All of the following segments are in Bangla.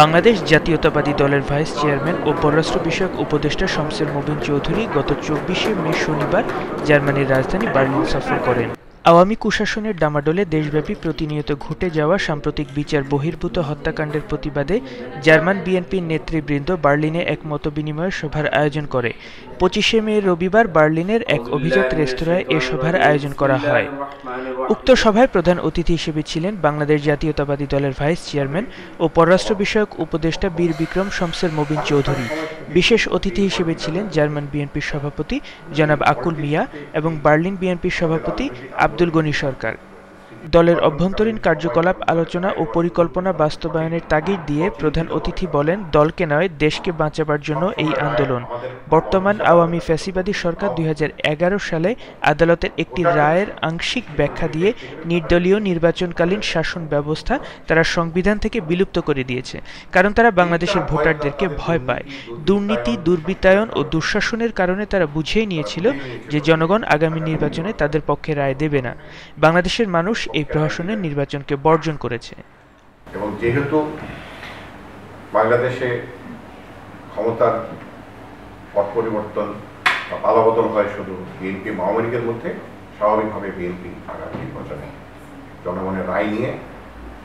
বাংলাদেশ জাতীয়তাবাদী দলের ভাইস চেয়ারম্যান ও পররাষ্ট্র বিষয়ক উপদেষ্টা শমসের মোবিন চৌধুরী গত চব্বিশে মে শনিবার জার্মানির রাজধানী বার্লিন সফর করেন। আওয়ামী কুশাসনের ডামাডোলে দেশব্যাপী প্রতিনিয়ত ঘটে যাওয়া সাম্প্রতিক বিচার বহির্ভূত হত্যাকাণ্ডের প্রতিবাদে জার্মান বিএনপির নেতৃবৃন্দ বার্লিনে এক মতবিনিময় সভার আয়োজন করে। পঁচিশে মে রবিবার বার্লিনের এক অভিজাত রেস্তোরাঁয় এ সভার আয়োজন করা হয়। উক্ত সভায় প্রধান অতিথি হিসেবে ছিলেন বাংলাদেশ জাতীয়তাবাদী দলের ভাইস চেয়ারম্যান ও পররাষ্ট্র বিষয়ক উপদেষ্টা বীর বিক্রম শমসের মোবিন চৌধুরী। বিশেষ অতিথি হিসেবে ছিলেন জার্মান বিএনপির সভাপতি জনাব আকুল মিয়া এবং বার্লিন বিএনপির সভাপতি আব্দুল গনি সরকার। দলের অভ্যন্তরীণ কার্যকলাপ, আলোচনা ও পরিকল্পনা বাস্তবায়নের তাগিদ দিয়ে প্রধান অতিথি বলেন, দলকে নয়, দেশকে বাঁচাবার জন্য এই আন্দোলন। বর্তমান আওয়ামী ফ্যাসিবাদী সরকার দুই হাজার এগারো সালে আদালতের একটি রায়ের আংশিক ব্যাখ্যা দিয়ে নির্দলীয় নির্বাচনকালীন শাসন ব্যবস্থা তারা সংবিধান থেকে বিলুপ্ত করে দিয়েছে, কারণ তারা বাংলাদেশের ভোটারদেরকে ভয় পায়। দুর্নীতি, দুর্বৃত্তায়ন ও দুঃশাসনের কারণে তারা বুঝেই নিয়েছিল যে জনগণ আগামী নির্বাচনে তাদের পক্ষে রায় দেবে না। বাংলাদেশের মানুষ এই প্রহসনের নির্বাচনকে বর্জন করেছে। এবং যেহেতু বাংলাদেশে ক্ষমতার পথ পরিবর্তন বা পালাবদল হয় শুধু বিএনপি, আওয়ামী লীগের মধ্যে, স্বাভাবিকভাবে বিএনপি আগামী নির্বাচনে জনগণের রায় নিয়ে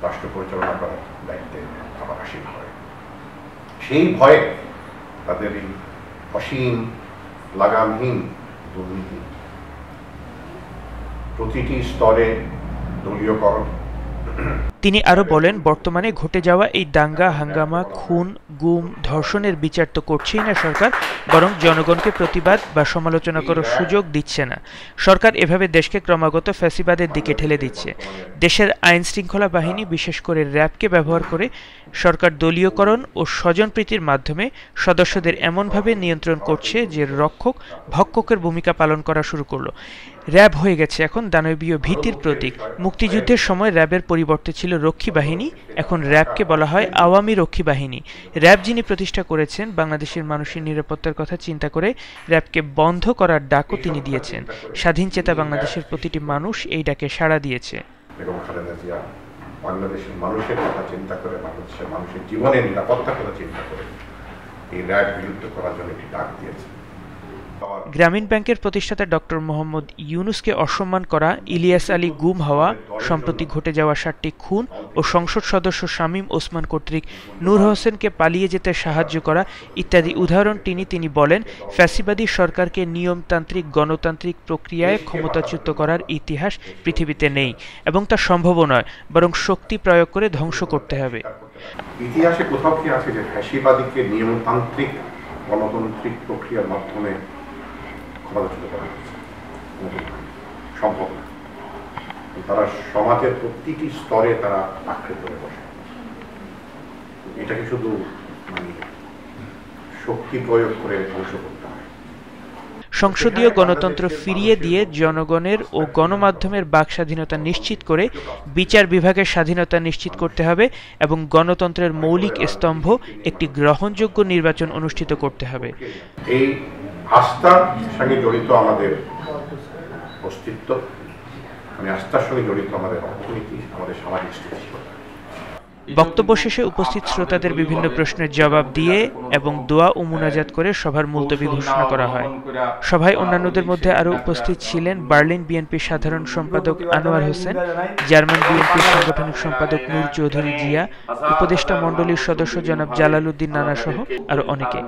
রাষ্ট্র পরিচালনা করার দায়িত্বে আবার আসীন হয়। সেই ভয়ে তাদের এই অসীম, লাগামহীন দুর্নীতি প্রতিটি স্তরে দলীয়করণ তিনি আরও বলেন, বর্তমানে ঘটে যাওয়া এই দাঙ্গা, হাঙ্গামা, খুন, গুম, ধর্ষণের বিচার তো করছেই না সরকার, বরং জনগণকে প্রতিবাদ বা সমালোচনা করার সুযোগ দিচ্ছে না। সরকার এভাবে দেশকে ক্রমাগত ফ্যাসিবাদের দিকে ঠেলে দিচ্ছে। দেশের আইন শৃঙ্খলা বাহিনী, বিশেষ করে র্যাবকে ব্যবহার করে সরকার দলীয়করণ ও স্বজনপ্রীতির মাধ্যমে সদস্যদের এমনভাবে নিয়ন্ত্রণ করছে যে রক্ষক ভক্ষকের ভূমিকা পালন করা শুরু করল। র্যাব হয়ে গেছে এখন দানবীয় ভীতির প্রতীক। মুক্তিযুদ্ধের সময় র্যাবের পরিবর্তে ছিল রক্ষী বাহিনী, এখন র্যাবকে বলা হয় আওয়ামী রক্ষী বাহিনী। র্যাব যিনি প্রতিষ্ঠা করেছেন, বাংলাদেশের মানুষের নিরাপত্তার কথা চিন্তা করে র্যাবকে বন্ধ করার ডাকও তিনি দিয়েছেন। স্বাধীন চেতা বাংলাদেশের প্রতিটি মানুষ এই ডাকে সাড়া দিয়েছে। বাংলাদেশের মানুষের কথা চিন্তা করে, বাংলাদেশের মানুষের জীবনের নিরাপত্তার কথা চিন্তা করে এই র্যাব বিলুপ্ত করার জন্য একটি ডাক দিয়েছে গ্রামীণ ব্যাংকের প্রতিষ্ঠাতা ডক্টর মোহাম্মদ ইউনুসকে অসম্মান করা ইলিয়াস আলী গুম হওয়া সম্প্রতি ঘটে যাওয়া সাতটি খুন ও সংসদ সদস্য শামীম ওসমান কর্তৃক নূর হোসেনকে পালিয়ে যেতে সাহায্য করা ইত্যাদি উদাহরণ তিনি তিনি বলেন ফ্যাসিবাদী সরকারকে নিয়মতান্ত্রিক গণতান্ত্রিক প্রক্রিয়ায় ক্ষমতাচ্যুত করার ইতিহাস পৃথিবীতে নেই এবং তা সম্ভবও নয় বরং শক্তি প্রয়োগ করে ধ্বংস করতে হবে। ইতিহাসে কোথাও কি আছে যে ফ্যাসিবাদীকে নিয়মতান্ত্রিক গণতান্ত্রিক প্রক্রিয়ার মাধ্যমে করা সম্ভব না। তারা সমাজের প্রতিটি স্তরে তারা আঁকড়ে ধরে বসে। এটাকে শুধু মানে শক্তি প্রয়োগ করে ধ্বংস করতে হয়। সংসদীয় গণতন্ত্র ফিরিয়ে দিয়ে জনগণের ও গণমাধ্যমের বাক স্বাধীনতা নিশ্চিত করে বিচার বিভাগের স্বাধীনতা নিশ্চিত করতে হবে এবং গণতন্ত্রের মৌলিক স্তম্ভ একটি গ্রহণযোগ্য নির্বাচন অনুষ্ঠিত করতে হবে। এই আস্থার সঙ্গে জড়িত আমাদের অস্তিত্ব মানে আস্থার সঙ্গে জড়িত আমাদের অর্থনীতি, আমাদের সামাজিক স্থিতিশীলতা। বক্তব্য শেষে উপস্থিত শ্রোতাদের বিভিন্ন প্রশ্নের জবাব দিয়ে এবং দোয়া ও মুনাজাত করে সভার মুলতবি ঘোষণা করা হয়। সভায় অন্যান্যদের মধ্যে আরও উপস্থিত ছিলেন বার্লিন বিএনপির সাধারণ সম্পাদক আনোয়ার হোসেন, জার্মান বিএনপির সাংগঠনিক সম্পাদক নূর চৌধুরী জিয়া, উপদেষ্টা মণ্ডলীর সদস্য জনাব জালালউদ্দিন নানা সহ আরও অনেকে।